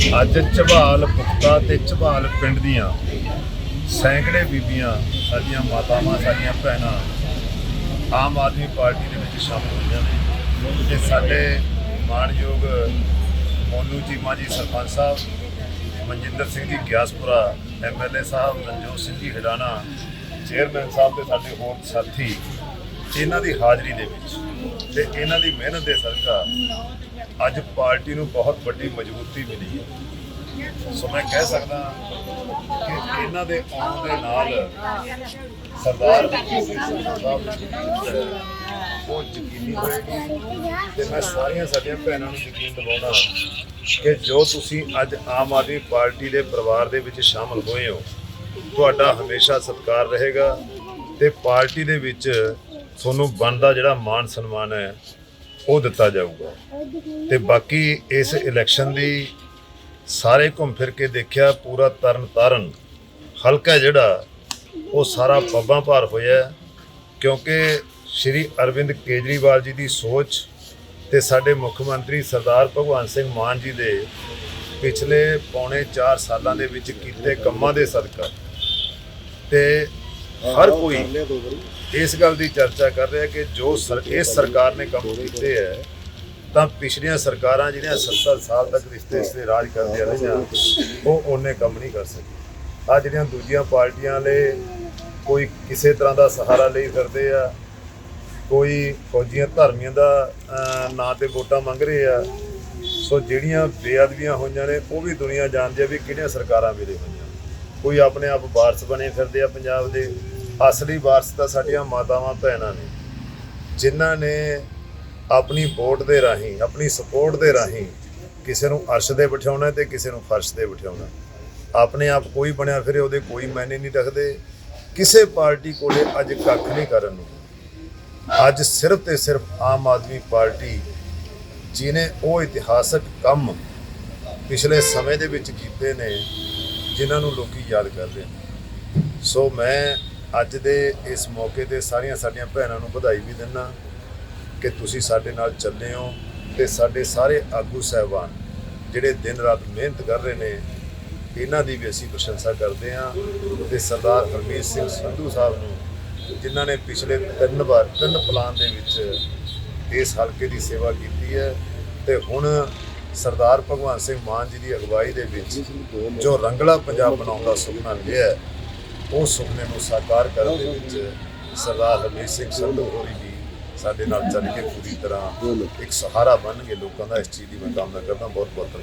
ਅੱਜ ਝਬਾਲ ਪੁਖਤਾ ਤੇ ਝਬਾਲ ਪਿੰਡ ਦੀਆਂ ਸੈਂਕੜੇ ਬੀਬੀਆਂ, ਸਾਡੀਆਂ ਮਾਤਾਵਾਂ, ਸਾਡੀਆਂ ਭੈਣਾਂ ਆਮ ਆਦਮੀ ਪਾਰਟੀ ਦੇ ਵਿੱਚ ਸ਼ਾਮਲ ਹੋਈਆਂ ਨੇ। ਤੇ ਸਾਡੇ ਮਾਣਯੋਗ ਮੋਨੂ ਚੀਮਾ ਜੀ ਸਰਪੰਚ ਸਾਹਿਬ, ਮਨਜਿੰਦਰ ਸਿੰਘ ਜੀ ਗਿਆਸਪੁਰਾ ਐਮਐਲਏ ਸਾਹਿਬ ਮਨਜੋਤ ਸਿੰਘ ਜੀ ਹਡਾਣਾ ਚੇਅਰਮੈਨ ਸਾਹਿਬ ਤੇ ਸਾਡੇ ਹੋਰ ਸਾਥੀ ਇਹਨਾਂ ਦੀ ਹਾਜ਼ਰੀ ਦੇ ਵਿੱਚ ਤੇ ਇਹਨਾਂ ਦੀ ਮਿਹਨਤ ਦੇ ਸਦਕਾ ਅੱਜ ਪਾਰਟੀ ਨੂੰ ਬਹੁਤ ਵੱਡੀ ਮਜ਼ਬੂਤੀ ਮਿਲੀ ਹੈ। ਸੋ ਮੈਂ ਕਹਿ ਸਕਦਾ ਕਿ ਇਹਨਾਂ ਦੇ ਆਉਣ ਦੇ ਨਾਲ ਸਰਦਾਰ ਸਾਹਿਬ ਦੀ ਉਹ ਯਕੀਨੀ ਹੋਏਗੀ ਤੇ ਮੈਂ ਸਾਰੀਆਂ ਸਾਡੀਆਂ ਭੈਣਾਂ ਨੂੰ ਯਕੀਨ ਦਿਵਾਉਣਾ ਕਿ ਜੋ ਤੁਸੀਂ ਅੱਜ ਆਮ ਆਦਮੀ ਪਾਰਟੀ ਦੇ ਪਰਿਵਾਰ ਦੇ ਵਿੱਚ ਸ਼ਾਮਲ ਹੋਏ ਹੋ, ਤੁਹਾਡਾ ਹਮੇਸ਼ਾ ਸਤਿਕਾਰ ਰਹੇਗਾ ਤੇ ਪਾਰਟੀ ਦੇ ਵਿੱਚ ਤੁਹਾਨੂੰ ਬਣਦਾ ਜਿਹੜਾ ਮਾਣ ਸਨਮਾਨ ਹੈ, ਉਹ ਦਿੱਤਾ ਜਾਊਗਾ। ਤੇ ਬਾਕੀ ਇਸ ਇਲੈਕਸ਼ਨ ਦੀ ਸਾਰੇ ਘੁੰਮ ਫਿਰ ਕੇ ਦੇਖਿਆ, ਪੂਰਾ ਤਰਨ ਤਾਰਨ ਹਲਕਾ ਜਿਹੜਾ, ਉਹ ਸਾਰਾ ਪੱਬਾਂ ਭਾਰ ਹੋਇਆ ਕਿਉਂਕਿ ਸ਼੍ਰੀ ਅਰਵਿੰਦ ਕੇਜਰੀਵਾਲ ਜੀ ਦੀ ਸੋਚ ਤੇ ਸਾਡੇ ਮੁੱਖ ਮੰਤਰੀ ਸਰਦਾਰ ਭਗਵੰਤ ਸਿੰਘ ਮਾਨ ਜੀ ਦੇ ਪਿਛਲੇ ਪੌਣੇ 4 ਸਾਲਾਂ ਦੇ ਵਿੱਚ ਕੀਤੇ ਕੰਮਾਂ ਦੇ ਸਦਕਾ ਤੇ ਹਰ ਕੋਈ ਇਸ ਗੱਲ ਦੀ ਚਰਚਾ ਕਰ ਰਿਹਾ ਕਿ ਜੋ ਸਰ- ਇਸ ਸਰਕਾਰ ਨੇ ਕੰਮ ਕੀਤੇ ਹੈ ਤਾਂ ਪਿਛਲੀਆਂ ਸਰਕਾਰਾਂ ਜਿਹੜੀਆਂ 70 ਸਾਲ ਤੱਕ ਰਿਸ਼ਤੇ ਇਸ ਤੇ ਰਾਜ ਕਰਦੀਆਂ ਰਹੀਆਂ ਉਹ ਉਹਨੇ ਕੰਮ ਨਹੀਂ ਕਰ ਸਕੀ। ਆ ਜਿਹੜੀਆਂ ਦੂਜੀਆਂ ਪਾਰਟੀਆਂ ਵਾਲੇ ਕੋਈ ਕਿਸੇ ਤਰ੍ਹਾਂ ਦਾ ਸਹਾਰਾ ਲਈ ਫਿਰਦੇ ਆ ਕੋਈ ਫੌਜੀਆਂ ਧਰਮੀਆਂ ਦਾ ਨਾਂ ਤੇ ਵੋਟਾਂ ਮੰਗ ਰਹੇ ਆ ਸੋ ਜਿਹੜੀਆਂ ਬੇਅਦਬੀਆਂ ਹੋਈਆਂ ਨੇ ਉਹ ਵੀ ਦੁਨੀਆ ਜਾਣਦੀ ਆ ਵੀ ਕਿਹੜੀਆਂ ਸਰਕਾਰਾਂ ਵੇਲੇ ਹੋਈਆਂ। ਕੋਈ ਆਪਣੇ ਆਪ ਵਾਰਸ ਬਣੇ ਫਿਰਦੇ ਆ ਪੰਜਾਬ ਦੇ। ਅਸਲੀ ਵਾਰਸ ਤਾਂ ਸਾਡੀਆਂ ਮਾਤਾਵਾਂ, ਭੈਣਾਂ ਨੇ। ਜਿਨ੍ਹਾਂ ਨੇ ਆਪਣੀ ਵੋਟ ਦੇ ਰਾਹੀਂ, ਆਪਣੀ ਸਪੋਰਟ ਦੇ ਰਾਹੀਂ ਕਿਸੇ ਨੂੰ ਅਰਸ਼ ਦੇ ਬਿਠਾਉਣਾ ਤੇ ਕਿਸੇ ਨੂੰ ਫਰਸ਼ ਦੇ ਬਿਠਾਉਣਾ। ਆਪਣੇ ਆਪ ਕੋਈ ਬਣਿਆ ਫਿਰੇ, ਉਹਦੇ ਕੋਈ ਮਾਇਨੇ ਨਹੀਂ ਰੱਖਦੇ। ਕਿਸੇ ਪਾਰਟੀ ਕੋਲੇ ਅੱਜ ਕੱਖ ਨਹੀਂ ਕਰਨ ਨੂੰ। ਅੱਜ ਸਿਰਫ ਤੇ ਸਿਰਫ ਆਮ ਆਦਮੀ ਪਾਰਟੀ ਜਿਨੇ ਉਹ ਇਤਿਹਾਸਕ ਕੰਮ ਪਿਛਲੇ ਸਮੇਂ ਦੇ ਵਿੱਚ ਕੀਤੇ ਨੇ ਜਿਨ੍ਹਾਂ ਨੂੰ ਲੋਕੀ ਯਾਦ ਕਰਦੇ ਨੇ। ਸੋ ਮੈਂ ਅੱਜ ਦੇ ਇਸ ਮੌਕੇ ਤੇ ਸਾਰੀਆਂ ਸਾਡੀਆਂ ਭੈਣਾਂ ਨੂੰ ਵਧਾਈ ਵੀ ਦਿੰਦਾ ਕਿ ਤੁਸੀਂ ਸਾਡੇ ਨਾਲ ਚੱਲੇ ਹੋ ਤੇ ਸਾਡੇ ਸਾਰੇ ਆਗੂ ਸਹਿਬਾਨ ਜਿਹੜੇ ਦਿਨ ਰਾਤ ਮਿਹਨਤ ਕਰ ਰਹੇ ਨੇ, ਇਹਨਾਂ ਦੀ ਵੀ ਅਸੀਂ ਪ੍ਰਸ਼ੰਸਾ ਕਰਦੇ ਹਾਂ ਤੇ ਸਰਦਾਰ ਹਰਮੀਤ ਸਿੰਘ ਸੰਧੂ ਸਾਹਿਬ ਨੂੰ, ਜਿਨ੍ਹਾਂ ਨੇ ਪਿਛਲੇ ਤਿੰਨ ਵਾਰ, ਤਿੰਨ ਪਲਾਨ ਦੇ ਵਿੱਚ ਇਸ ਹਲਕੇ ਦੀ ਸੇਵਾ ਕੀਤੀ ਹੈ ਤੇ ਹੁਣ ਸਰਦਾਰ ਭਗਵੰਤ ਸਿੰਘ ਮਾਨ ਜੀ ਦੀ ਅਗਵਾਈ ਦੇ ਵਿੱਚ ਜੋ ਰੰਗਲਾ ਪੰਜਾਬ ਬਣਾਉਣ ਦਾ ਸੁਪਨਾ ਲਿਆ ਉਹ ਸੁਪਨੇ ਨੂੰ ਸਾਕਾਰ ਕਰਨ ਦੇ ਵਿੱਚ ਸਰਦਾਰ ਹਰਮੀਤ ਸਿੰਘ ਸੰਧੂ ਹੋਰੀ ਜੀ ਸਾਡੇ ਨਾਲ ਚੱਲ ਕੇ ਪੂਰੀ ਤਰ੍ਹਾਂ ਇੱਕ ਸਹਾਰਾ ਬਣਨਗੇ ਲੋਕਾਂ ਦਾ, ਇਸ ਚੀਜ਼ ਦੀ ਮੈਂ ਕਾਮਨਾ ਕਰਦਾ ਬਹੁਤ ਬਹੁਤ ਧੰਨਵਾਦ।